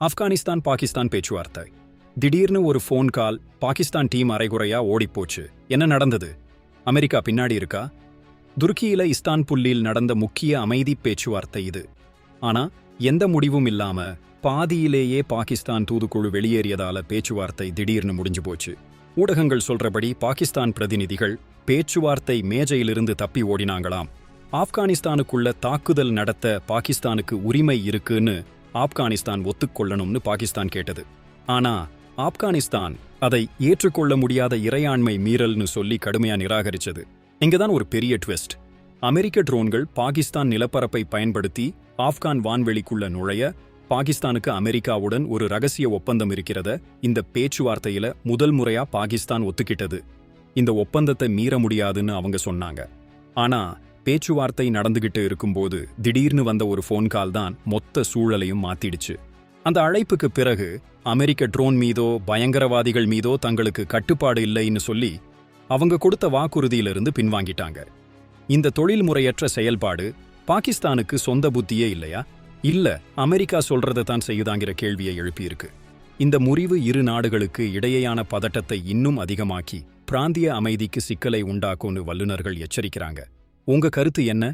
ஆப்கானிஸ்தான் பாகிஸ்தான் பேச்சுவார்த்தை. திடீர்னு ஒரு ஃபோன் கால் பாகிஸ்தான் டீம் அரைகுறையா ஓடிப்போச்சு. என்ன நடந்தது? அமெரிக்கா பின்னாடி இருக்கா? துருக்கியில இஸ்தான்புல்லில் நடந்த முக்கிய அமைதி பேச்சுவார்த்தை இது. ஆனா எந்த முடிவும் இல்லாம பாதியிலேயே பாகிஸ்தான் தூதுக்குழு வெளியேறியதால பேச்சுவார்த்தை திடீர்னு முடிஞ்சு போச்சு. ஊடகங்கள் சொல்றபடி பாகிஸ்தான் பிரதிநிதிகள் பேச்சுவார்த்தை மேஜையிலிருந்து தப்பி ஓடினாங்களாம். ஆப்கானிஸ்தானுக்குள்ள தாக்குதல் நடத்த பாகிஸ்தானுக்கு உரிமை இருக்குன்னு ஆப்கானிஸ்தான் ஒத்துக்கொள்ளணும்னு பாகிஸ்தான் கேட்டது. ஆனா ஆப்கானிஸ்தான் அதை ஏற்றுக்கொள்ள முடியாத இறையாண்மை மீறல்னு சொல்லி கடுமையா நிராகரிச்சது. இங்கதான் ஒரு பெரிய ட்விஸ்ட். அமெரிக்க ட்ரோன்கள் பாகிஸ்தான் நிலப்பரப்பை பயன்படுத்தி ஆப்கான் வான்வெளிக்குள்ள நுழைய பாகிஸ்தானுக்கு அமெரிக்காவுடன் ஒரு ரகசிய ஒப்பந்தம் இருக்கிறத இந்த பேச்சுவார்த்தையில முதல் முறையா பாகிஸ்தான் ஒத்துக்கிட்டது. இந்த ஒப்பந்தத்தை மீற முடியாதுன்னு அவங்க சொன்னாங்க. ஆனா பேச்சுவார்த்தை நடந்துகிட்டு இருக்கும்போது திடீர்னு வந்த ஒரு ஃபோன் கால் தான் மொத்த சூழலையும் மாத்திடுச்சு. அந்த அழைப்புக்கு பிறகு அமெரிக்க ட்ரோன் மீதோ பயங்கரவாதிகள் மீதோ தங்களுக்கு கட்டுப்பாடு இல்லைன்னு சொல்லி அவங்க கொடுத்த வாக்குறுதியிலிருந்து பின்வாங்கிட்டாங்க. இந்த தொழில்முறையற்ற செயல்பாடு பாகிஸ்தானுக்கு சொந்த புத்தியே இல்லையா? இல்ல அமெரிக்கா சொல்றதை தான் செய்யுதாங்கிற கேள்வியை எழுப்பியிருக்கு. இந்த முறிவு இரு நாடுகளுக்கு இடையேயான பதட்டத்தை இன்னும் அதிகமாக்கி பிராந்திய அமைதிக்கு சிக்கலை உண்டாக்கும்னு வல்லுநர்கள் எச்சரிக்கிறாங்க. உங்க கருத்து என்ன?